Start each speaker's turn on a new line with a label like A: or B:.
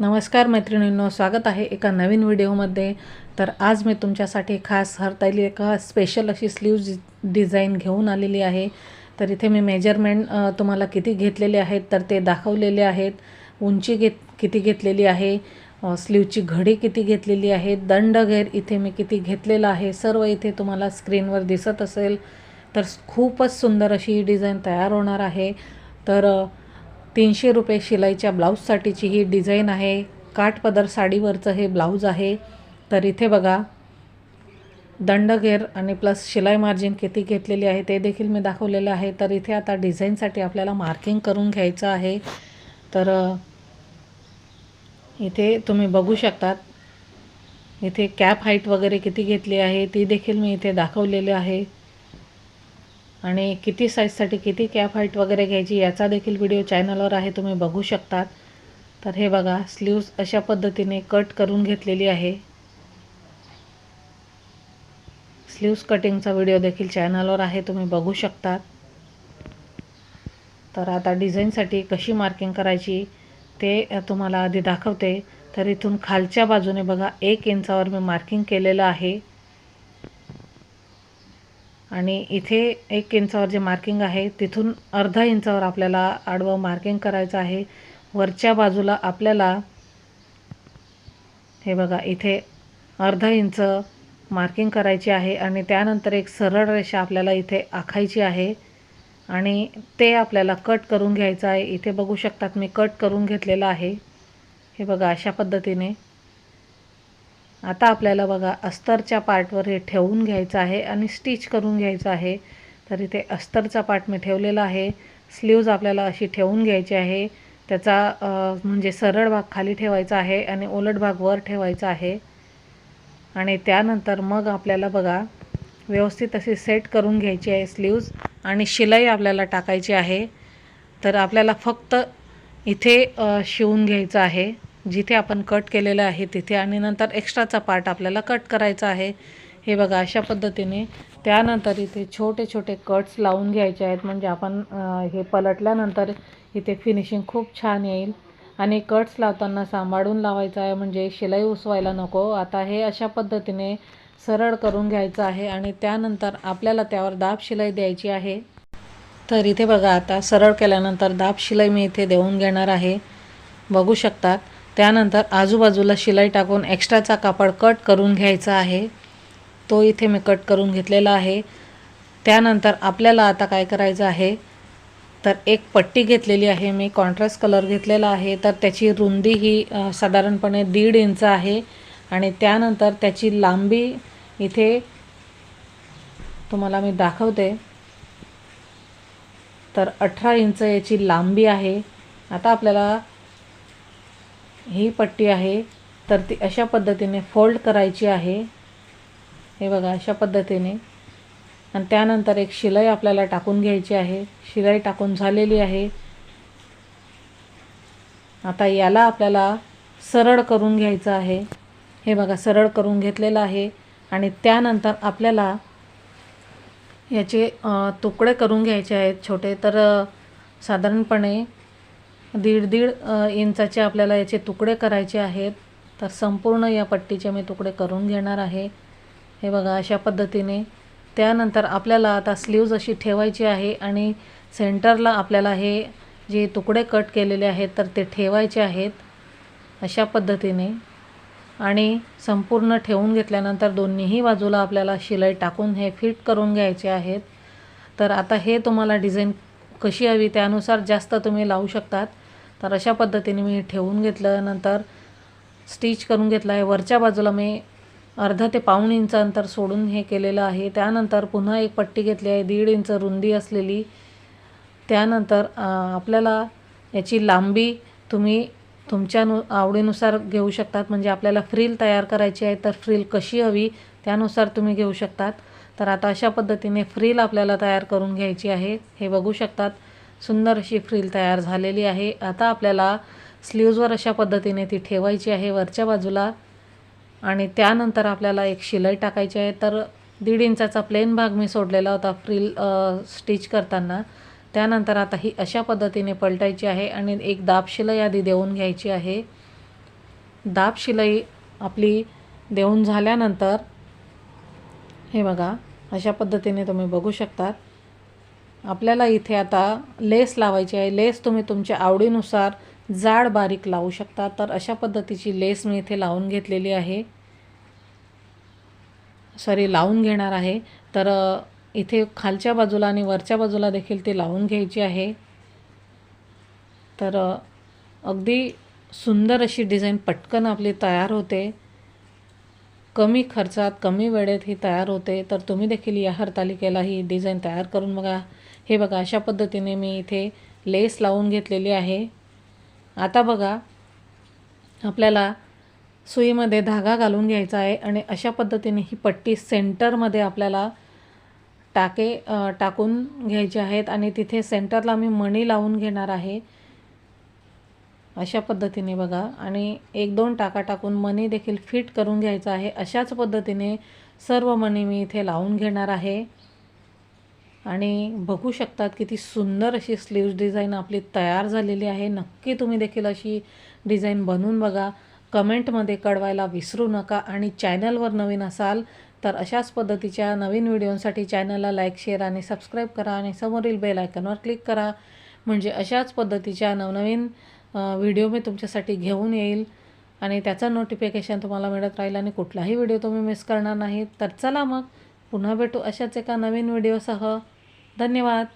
A: नमस्कार मैत्रिणींनो स्वागत आहे एका नवीन व्हिडिओमध्ये. तर आज मी तुमच्यासाठी खास हरताली एका स्पेशल अशी स्लीव्ज डिझाईन घेऊन आलेली आहे. तर इथे मी मेजरमेंट तुम्हाला किती घेतलेले आहेत तर ते दाखवलेले आहेत. उंची घेत किती घेतलेली आहे स्लीवची घडी किती घेतलेली आहे दंडघेर इथे मी किती घेतलेलं आहे सर्व इथे तुम्हाला स्क्रीनवर दिसत असेल. तर खूपच सुंदर अशी ही डिझाईन तयार होणार आहे. तर तीनशे रुपये शिलाईच्या ब्लाऊजसाठीची ही डिझाईन आहे. काठपदर साडीवरचं हे ब्लाऊज आहे. तर इथे बघा दंडघेर आणि प्लस शिलाई मार्जिन किती घेतलेली आहे ते देखील मी दाखवलेलं आहे. तर इथे आता डिझाईनसाठी आपल्याला मार्किंग करून घ्यायचं आहे. तर इथे तुम्ही बघू शकतात इथे कॅप हाईट वगैरे किती घेतली आहे ती देखील मी इथे दाखवलेले आहे. आणि किती साईजसाठी किती कॅप हाईट वगैरे घ्यायची याचा देखील व्हिडिओ चॅनलवर आहे तुम्ही बघू शकतात. तर हे बघा स्लीव्स अशा पद्धतीने कट करून घेतलेली आहे. स्लीव्स कटिंगचा व्हिडिओ देखील चॅनलवर आहे तुम्ही बघू शकतात. तर आता डिझाईनसाठी कशी मार्किंग करायची ते तुम्हाला आधी दाखवते. तर इथून खालच्या बाजूने बघा एक इंचावर मी मार्किंग केलेलं आहे. आणि इथे एक इंचावर जे मार्किंग आहे तिथून अर्धा इंचावर आपल्याला आडवं मार्किंग करायचं आहे. वरच्या बाजूला आपल्याला हे बघा इथे अर्धा इंच मार्किंग करायची आहे आणि त्यानंतर एक सरळ रेषा आपल्याला इथे आखायची आहे. आणि ते आपल्याला कट करून घ्यायचं आहे. इथे बघू शकतात मी कट करून घेतलेलं आहे. हे बघा अशा पद्धतीने. आता आपल्याला बघा अस्तरच्या पार्टवर हे ठेवून घ्यायचं आहे आणि स्टिच करून घ्यायचं आहे. तर इथे अस्तरचा पार्ट मी ठेवलेला आहे. स्लीव्ज आपल्याला अशी ठेवून घ्यायची आहे. त्याचा म्हणजे सरळ भाग खाली ठेवायचा आहे आणि उलट भाग वर ठेवायचा आहे. आणि त्यानंतर मग आपल्याला बघा व्यवस्थित अशी सेट करून घ्यायची आहे स्लीव्ज आणि शिलाई आपल्याला टाकायची आहे. तर आपल्याला फक्त इथे शिवून घ्यायचं आहे. जिथे आपण कट केलेलं आहे तिथे आणि नंतर एक्स्ट्राचा पार्ट आपल्याला कट करायचा आहे. हे बघा अशा पद्धतीने त्यानंतर इथे छोटे छोटे कट्स लावून घ्यायचे आहेत. म्हणजे आपण हे पलटल्यानंतर इथे फिनिशिंग खूप छान येईल. आणि कट्स लावताना सांभाळून लावायचं आहे. म्हणजे शिलाई उसवायला नको. आता हे अशा पद्धतीने सरळ करून घ्यायचं आहे आणि त्यानंतर आपल्याला त्यावर दाब शिलाई द्यायची आहे. तर इथे बघा आता सरळ केल्यानंतर दाब शिलाई मी इथे देऊन घेणार आहे. बघू शकतात. त्यानंतर आजूबाजूला शिलाई टाकून एक्स्ट्राचा कापड कट करून घ्यायचा आहे. तो इथे मी कट करून घेतलेला आहे. त्यानंतर आपल्याला आता काय करायचं आहे? तर एक पट्टी घेतलेली आहे मी कॉन्ट्रास्ट कलर घेतलेला आहे. तर त्याची रुंदी ही साधारणपणे दीड इंच आहे. आणि त्यानंतर त्याची लांबी इथे तुम्हाला मी दाखवते. तर अठरा इंच याची लांबी आहे. आता आपल्याला ही पट्टी आहे तर ती अशा पद्धतीने फोल्ड करायची आहे. हे बघा अशा पद्धतीने. आणि त्यानंतर एक शिलाई आपल्याला टाकून घ्यायची आहे. शिलाई टाकून झालेली आहे. आता याला आपल्याला सरळ करून घ्यायचं आहे. हे बघा सरळ करून घेतलेलं आहे. आणि त्यानंतर आपल्याला याचे तुकडे करून घ्यायचे आहेत छोटे. तर साधारणपणे दीड दीड इंचाचे आपल्याला याचे तुकडे करायचे आहेत. तर संपूर्ण या पट्टीचे मी तुकडे करून घेणार आहे. हे बघा अशा पद्धतीने. त्यानंतर आपल्याला आता स्लीव्ज अशी ठेवायची आहे आणि सेंटरला आपल्याला हे जे तुकडे कट केलेले आहेत तर ते ठेवायचे आहेत. अशा पद्धतीने. आणि संपूर्ण ठेवून घेतल्यानंतर दोन्हीही बाजूला आपल्याला शिलाई टाकून हे फिट करून घ्यायचे आहेत. तर आता हे तुम्हाला डिझाईन कशी हवी त्यानुसार जास्त तुम्ही लावू शकतात. तर अशा पद्धतीने मी ठेवून घेतलं नंतर स्टिच करून घेतलं आहे. वरच्या बाजूला मी अर्धा ते पाऊण इंच अंतर सोडून हे केलेलं आहे. त्यानंतर पुन्हा एक पट्टी घेतली आहे. दीड इंच रुंदी असलेली. त्यानंतर आपल्याला याची लांबी तुम्ही तुमच्या नु आवडीनुसार घेऊ शकतात. म्हणजे आपल्याला फ्रील तयार करायची आहे तर फ्रील कशी हवी त्यानुसार तुम्ही घेऊ शकतात. तर आता अशा पद्धतीने फ्रील आपल्याला तयार करून घ्यायची आहे. हे बघू शकतात. सुंदर अशी फ्रील तयार झालेली आहे. आता आपल्याला स्लीव्जवर अशा पद्धतीने ती ठेवायची आहे वरच्या बाजूला. आणि त्यानंतर आपल्याला एक शिलाई टाकायची आहे. तर दीड इंचाचा प्लेन भाग मी सोडलेला होता फ्रील स्टिच करताना. त्यानंतर आता ही अशा पद्धतीने पलटायची आहे आणि एक दाब शिलाई आधी देऊन घ्यायची आहे. दाब शिलाई आपली देऊन झाल्यानंतर हे बघा अशा पद्धतीने तुम्ही बघू शकतात. आपल्याला इथे आता लेस लावायची आहे. लेस तुम्ही तुमच्या आवडीनुसार जाड बारीक लावू शकता. तर अशा पद्धतीची लेस मी इथे लावून घेतलेली आहे. सॉरी लावून घेणार आहे. तर इथे खालच्या बाजूला आणि वरच्या बाजूला देखील ती लावून घ्यायची आहे. तर अगदी सुंदर अशी डिझाईन पटकन आपली तयार होते. कमी खर्चात कमी वेळेत ही तयार होते तर तुम्ही देखील या हरतालिकेला ही डिझाईन तयार करून बघा. हे बघा अशा पद्धतीने मी इथे लेस लावून घेतलेली आहे. आता बघा आपल्याला सुईमध्ये धागा घालून घ्यायचा आहे आणि अशा पद्धतीने ही पट्टी सेंटरमध्ये आपल्याला टाके टाकून घ्यायचे आहेत आणि तिथे सेंटरला मी मणी लावून घेणार आहे. अशा पद्धतीने बघा. आणि एक दोन टाका टाकून मनी देखील फिट करून घ्यायचा आहे. अशाच पद्धतीने सर्व मणी मी इथे लावून घेणार आहे. आणि बघू शकतात किती सुंदर अशी स्लीव्ज डिझाईन आपली तयार झालेली आहे. नक्की तुम्ही देखील अशी डिझाईन बनवून बघा. कमेंटमध्ये कळवायला विसरू नका. आणि चॅनलवर नवीन असाल तर अशाच पद्धतीच्या नवीन व्हिडिओसाठी चॅनलला लाईक शेअर आणि सबस्क्राईब करा. आणि समोरील बेल आयकॉनवर क्लिक करा. म्हणजे अशाच पद्धतीच्या नवनवीन व्हिडिओ मी तुमच्यासाठी घेऊन येईल. आणि त्याचं नोटिफिकेशन तुम्हाला मिळत राहील आणि कुठलाही व्हिडिओ तुम्ही मिस करणार नाही तर चला मग पुन्हा भेटू अशाच एका नवीन व्हिडिओसह. धन्यवाद.